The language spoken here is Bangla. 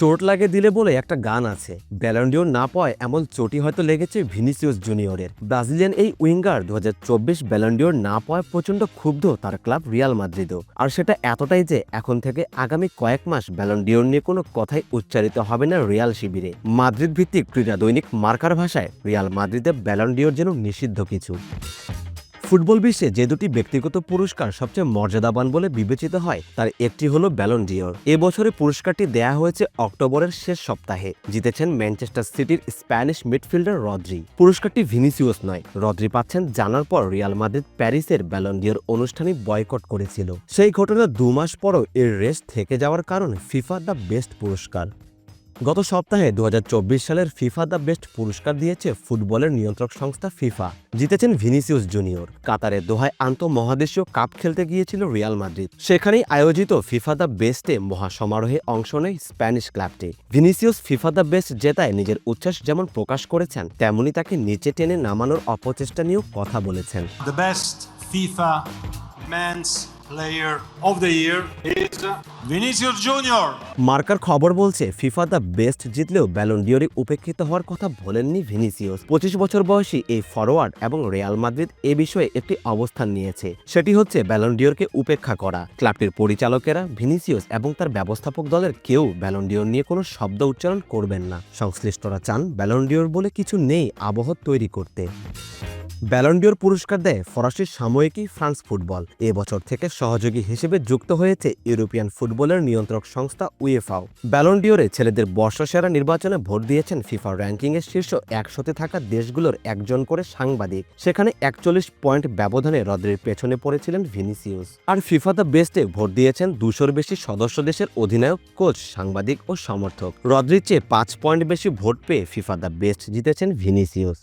চোট লাগে দিলে বলে একটা গান আছে। ব্যালন্ডিওর না পায় এমন চোটই হয়তো লেগেছে ভিনিসিয়াস জুনিয়রের। ব্রাজিলিয়ান এই উইঙ্গার দু হাজার চব্বিশ ব্যালন্ডিওর না পাওয়ায় প্রচণ্ড ক্ষুব্ধ তার ক্লাব রিয়াল মাদ্রিদও। আর সেটা এতটাই যে এখন থেকে আগামী কয়েক মাস ব্যালন্ডিওর নিয়ে কোনো কথাই উচ্চারিত হবে না রিয়াল শিবিরে। মাদ্রিদ ভিত্তিক ক্রীড়া দৈনিক মার্কার ভাষায় রিয়াল মাদ্রিদে ব্যালন্ডিওর যেন নিষিদ্ধ কিছু। ফুটবল বিশ্বে যে দুটি ব্যক্তিগত পুরস্কার সবচেয়ে মর্যাদাবান বলে বিবেচিত হয়, তার একটি হলো ডিওর এবছরে পুরস্কারটি দেয়া হয়েছে অক্টোবরের শেষ সপ্তাহে। জিতেছেন ম্যানচেস্টার সিটির স্প্যানিশ মিডফিল্ডার রদ্রি পুরস্কারটি ভিনিসিউস নয় রদ্রি পাচ্ছেন জানার পর রিয়াল মাদ্রিদ প্যারিসের ব্যালন ডিওর অনুষ্ঠানই বয়কট করেছিল। সেই ঘটনা দু মাস পরও এর রেস থেকে যাওয়ার কারণ ফিফা দ্য বেস্ট পুরস্কার। গত সপ্তাহে দু হাজার চব্বিশ সালের ফিফা দ্য বেস্ট পুরস্কার দিয়েছে ফুটবলের নিয়ন্ত্রক সংস্থা ফিফা। জিতেছেন ভিনিসিউস জুনিয়র। কাতারে দোহায় আন্তঃমহাদেশীয় কাপ খেলতে গিয়েছিল রিয়াল মাদ্রিদ। সেখানেই আয়োজিত ফিফা দ্য বেস্টে মহাসমারোহে অংশ নেয় স্প্যানিশ ক্লাবটি। ভিনিসিয়াস ফিফা দ্য বেস্ট জেতায় নিজের উচ্ছ্বাস যেমন প্রকাশ করেছেন, তেমনি তাকে নিচে টেনে নামানোর অপচেষ্টা নিয়েও কথা বলেছেন। Best FIFA men's player of the year is Vinicius Junior. মার্কার খবর বলছে, ফিফা দ্য বেস্ট জিতলেও ব্যালন ডিওরে উপেক্ষিত হওয়ার কথা বলেননি ভিনিসিয়াস পঁচিশ বছর বয়সী এই ফরওয়ার্ড এবং রিয়াল মাদ্রিদ এ বিষয়ে একটি অবস্থান নিয়েছে। সেটি হচ্ছে ব্যালন ডিওরকে উপেক্ষা করা। ক্লাবটির পরিচালকেরা ভিনিসিয়াস এবং তার ব্যবস্থাপক দলের কেউ ব্যালন ডিওর নিয়ে কোনো শব্দ উচ্চারণ করবেন না। সংশ্লিষ্টরা চান ব্যালন ডিওর বলে কিছু নেই, আবহ তৈরি করতে। ব্যালন্ডিওর পুরস্কার দেয় ফরাসি সাময়িকী ফ্রান্স ফুটবল। এ বছর থেকে সহযোগী হিসেবে যুক্ত হয়েছে ইউরোপিয়ান ফুটবলের নিয়ন্ত্রক সংস্থা উয়েফাও ব্যালন্ডিওরে ছেলেদের বর্ষসেরা নির্বাচনে ভোট দিয়েছেন ফিফা র্যাঙ্কিংয়ের শীর্ষ একশোতে থাকা দেশগুলোর একজন করে সাংবাদিক। সেখানে একচল্লিশ পয়েন্ট ব্যবধানে রদ্রির পেছনে পড়েছিলেন ভিনিসিউস। আর ফিফা দ্য বেস্টে ভোট দিয়েছেন দুশোর বেশি সদস্য দেশের অধিনায়ক, কোচ, সাংবাদিক ও সমর্থক। রদ্রির চেয়ে পাঁচ পয়েন্ট বেশি ভোট পেয়ে ফিফা দ্য বেস্ট জিতেছেন ভিনিসিউস।